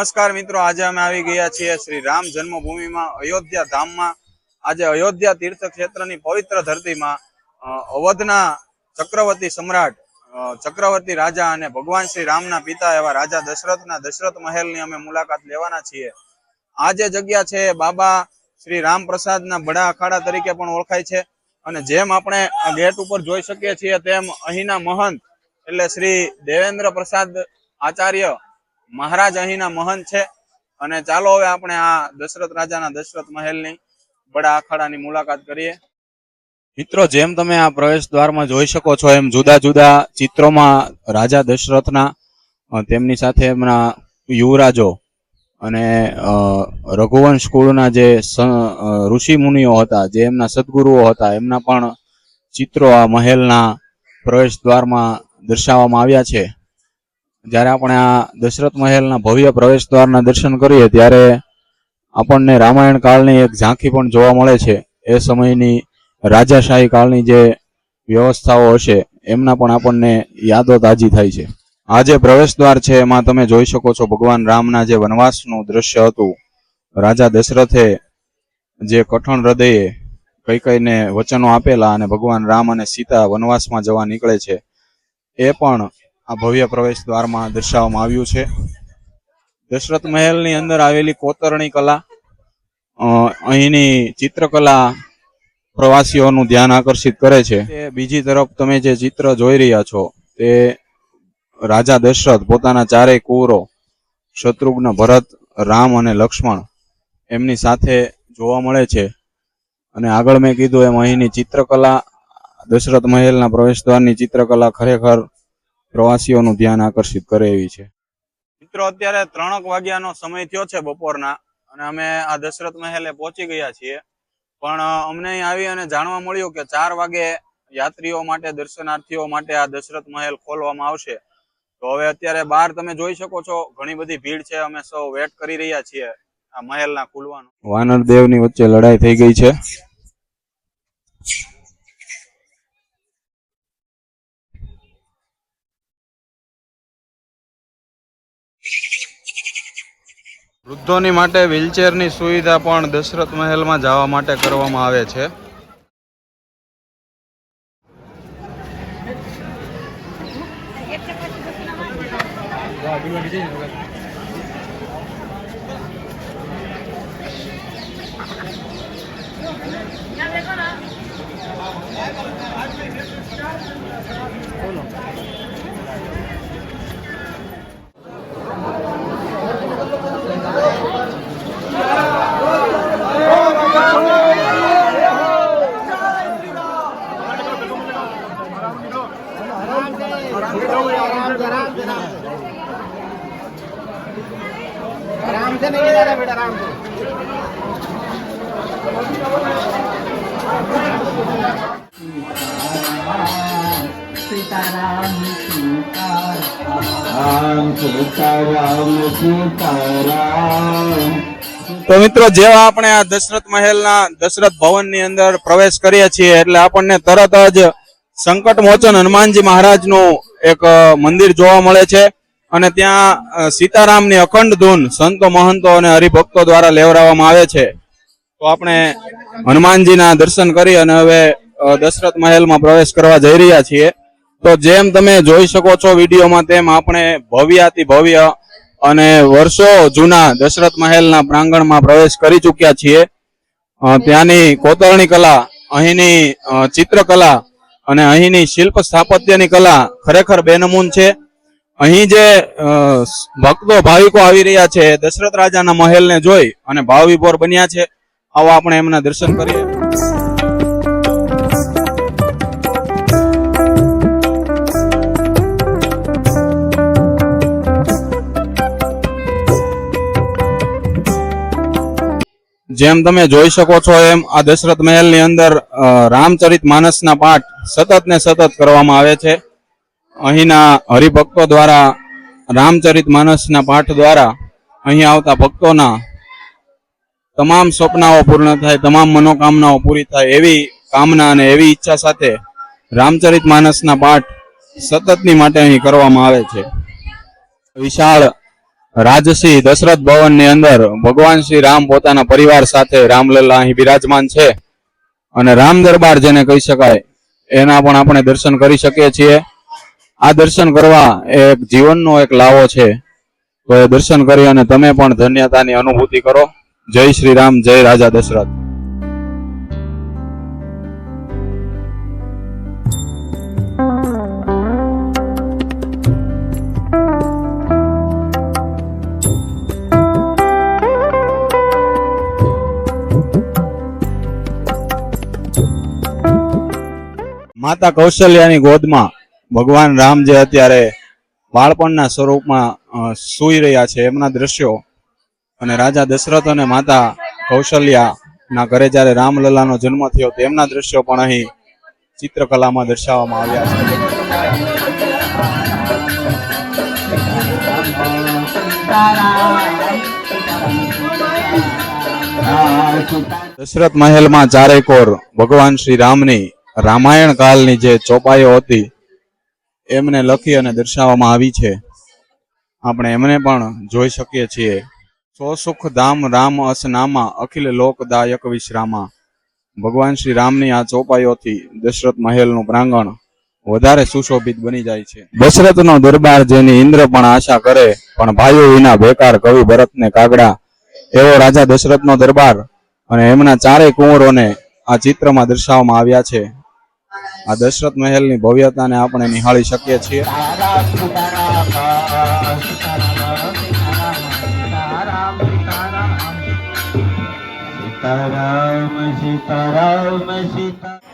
નમસ્કાર મિત્રો, આજે અમે આવી ગયા છીએ શ્રી રામ જન્મભૂમિમાં, અયોધ્યા ધામમાં. આજે અયોધ્યા તીર્થ પવિત્ર ધરતીમાં અવધના ચક્રવર્તી સમ્રાટ ચક્રવર્તી રાજા અને ભગવાન શ્રી રામના પિતા એવા રાજા દશરથના દશરથ મહેલની અમે મુલાકાત લેવાના છીએ. આ જે જગ્યા છે બાબા શ્રી રામ પ્રસાદના બડા અખાડા તરીકે પણ ઓળખાય છે. અને જેમ આપણે ગેટ ઉપર જોઈ શકીએ છીએ, તેમ અહીંના મહંત એટલે શ્રી દેવેન્દ્ર પ્રસાદ આચાર્ય મહારાજ અહીંના મહંત છે. અને ચાલો હવે આપણે આ દશરથ રાજાના દશરથ મહેલની બડા અખાડાની મુલાકાત કરીએ. મિત્રો, જેમ તમે આ પ્રવેશ દ્વારમાં જોઈ શકો છો, એમ જુદા જુદા ચિત્રોમાં રાજા દશરથના તેમની સાથે એમના યુવરાજો અને રઘુવંશ કુળના જે ઋષિ મુનિઓ હતા, જે એમના સદગુરુઓ હતા, એમના પણ ચિત્રો આ મહેલના પ્રવેશ દ્વારમાં દર્શાવવામાં આવ્યા છે. જ્યારે આપણે આ દશરથ મહેલના ભવ્ય પ્રવેશ દ્વારના દર્શન કરીએ, ત્યારે આપણને રામાયણ કાળની એક ઝાંખી પણ જોવા મળે છે. એ સમયની રાજાશાહી કાળની જે વ્યવસ્થાઓ હશે, એમના પણ આપણને યાદો તાજી થાય છે. આ જે પ્રવેશ દ્વાર છે, એમાં તમે જોઈ શકો છો ભગવાન રામના જે વનવાસનું દ્રશ્ય હતું. રાજા દશરથે જે કઠણ હૃદયે કઈ કઈને વચનો આપેલા અને ભગવાન રામ અને સીતા વનવાસમાં જવા નીકળે છે, એ પણ આ ભવ્ય પ્રવેશ દ્વારમાં દર્શાવવામાં આવ્યું છે. દશરથ મહેલની અંદર આવેલી કોતરણી કલા અહીંની ચિત્રકલા પ્રવાસીઓનું ધ્યાન આકર્ષિત કરે છે. બીજી તરફ તમે જે ચિત્ર જોઈ રહ્યા છો, તે રાજા દશરથ પોતાના ચારેય કુંવરો શત્રુઘ્ન, ભરત, રામ અને લક્ષ્મણ એમની સાથે જોવા મળે છે. અને આગળ મેં કીધું એમ અહીંની ચિત્રકલા, દશરથ મહેલના પ્રવેશ દ્વારની ચિત્રકલા ખરેખર પ્રવાસીઓનું ધ્યાન આકર્ષિત કરે એવી છે. મિત્રો અત્યારે ત્રણક વાગ્યાનો સમય થયો છે બપોરના અને અમે આ દશરથ મહેલે પહોંચી ગયા છીએ. પણ અમને અહીં આવી અને જાણવા મળ્યું કે ચાર વાગે યાત્રીઓ માટે દર્શનાર્થીઓ માટે આ દશરથ મહેલ ખોલવામાં આવશે. તો હવે અત્યારે બહાર તમે જોઈ શકો છો ઘણી બધી ભીડ છે અમે સૌ વેટ કરી રહ્યા છીએ આ મહેલના ખુલવાનું. વાનર દેવની વચ્ચે લડાઈ થઈ ગઈ છે. વૃદ્ધોની માટે વ્હીલચેરની સુવિધા પણ દશરથ મહેલમાં જવા માટે કરવામાં આવે છે. ગાડી તો મિત્રો, જેવા આપણે આ દશરથ મહેલના દશરથ ભવનની અંદર પ્રવેશ કરીએ છીએ, એટલે આપણને તરત જ સંકટ મોચન હનુમાનજી મહારાજનું એક મંદિર જોવા મળે છે. અને ત્યાં સીતારામની અખંડ ધૂન સંતો મહંતો અને હરિભક્તો દ્વારા લેવડાવવામાં આવે છે. તો આપણે હનુમાનજીના દર્શન કરી અને હવે દશરથ મહેલમાં પ્રવેશ કરવા જઈ રહ્યા છીએ. તો જેમ તમે જોઈ શકો છો વિડીયોમાં તેમ આપણે ભવ્યાતિ ભવ્ય અને વર્ષો જૂના દશરથ મહેલના પ્રાંગણમાં પ્રવેશ કરી ચૂક્યા છીએ. ત્યાંની કોતરણી કલા, અહીંની ચિત્રકલા અને અહીંની શિલ્પ સ્થાપત્યની કલા ખરેખર બેનમૂન છે. અહીં જે ભક્તો, ભાવિકો આવી રહ્યા છે, દશરથ રાજાના મહેલને જોઈ અને ભાવ વિભોર બન્યા છે. આવો આપણે એમના દર્શન કરીએ. જેમ તમે જોઈ શકો છો એમ આ દશરથ મહેલની અંદર રામચરિત માનસના પાઠ સતત ને સતત કરવામાં આવે છે. અહીંના હરિભક્તો દ્વારા, રામચરિત માનસના પાઠ દ્વારા અહીં આવતા ભક્તોના તમામ સ્વપ્નાઓ પૂર્ણ થાય, તમામ મનોકામનાઓ પૂરી થાય એવી કામના અને એવી ઈચ્છા સાથે રામચરિત માનસના પાઠ સતતની માટે અહીં કરવામાં આવે છે. વિશાળ રાજસિંહ દશરથ ભવનની અંદર ભગવાન શ્રી રામ પોતાના પરિવાર સાથે રામલલ્લા અહીં બિરાજમાન છે અને રામ દરબાર જેને કહી શકાય, એના પણ આપણે દર્શન કરી શકીએ છીએ. આ દર્શન કરવા એક જીવનનો એક લાવો છે. તો એ દર્શન કરી અને તમે પણ ધન્યતાની અનુભૂતિ કરો. જય શ્રી રામ, જય રાજા દશરથ. માતા કૌશલ્યાની ગોદમાં ભગવાન રામ જે અત્યારે બાળપણના સ્વરૂપમાં સુઈ રહ્યા છે એમના દ્રશ્યો અને રાજા દશરથ અને માતા કૌશલ્યાના ઘરે જ્યારે રામલલ્લાનો જન્મ થયો, તેમના દ્રશ્યો પણ અહીં ચિત્રકલામાં દર્શાવવામાં આવ્યા છે. દશરથ મહેલમાં ચારેકોર ભગવાન શ્રી રામની રામાયણ કાળની જે ચોપાઈઓ હતી એમને લખી અને દર્શાવવામાં આવી છે. આપણે એમને પણ જોઈ શકીએ છીએ. સો સુખ ધામ રામ અસનામા અખિલ લોકદાયક વિશ્રામા. ભગવાન શ્રી રામની આ ચોપાઈઓથી દશરથ મહેલનું પ્રાંગણ વધારે સુશોભિત બની જાય છે. દશરથનો દરબાર જેની ઇન્દ્ર પણ આશા કરે, પણ ભાઈઓ વિના બેકાર કવિ ભરતને કાગડા. એવો રાજા દશરથનો દરબાર અને એમના ચારેય કુંવરોને આ ચિત્રમાં દર્શાવવામાં આવ્યા છે. આ દશરથ મહેલની ભવ્યતાને આપણે નિહાળી શકીએ છીએ સીતારામ સીતારામ સીતા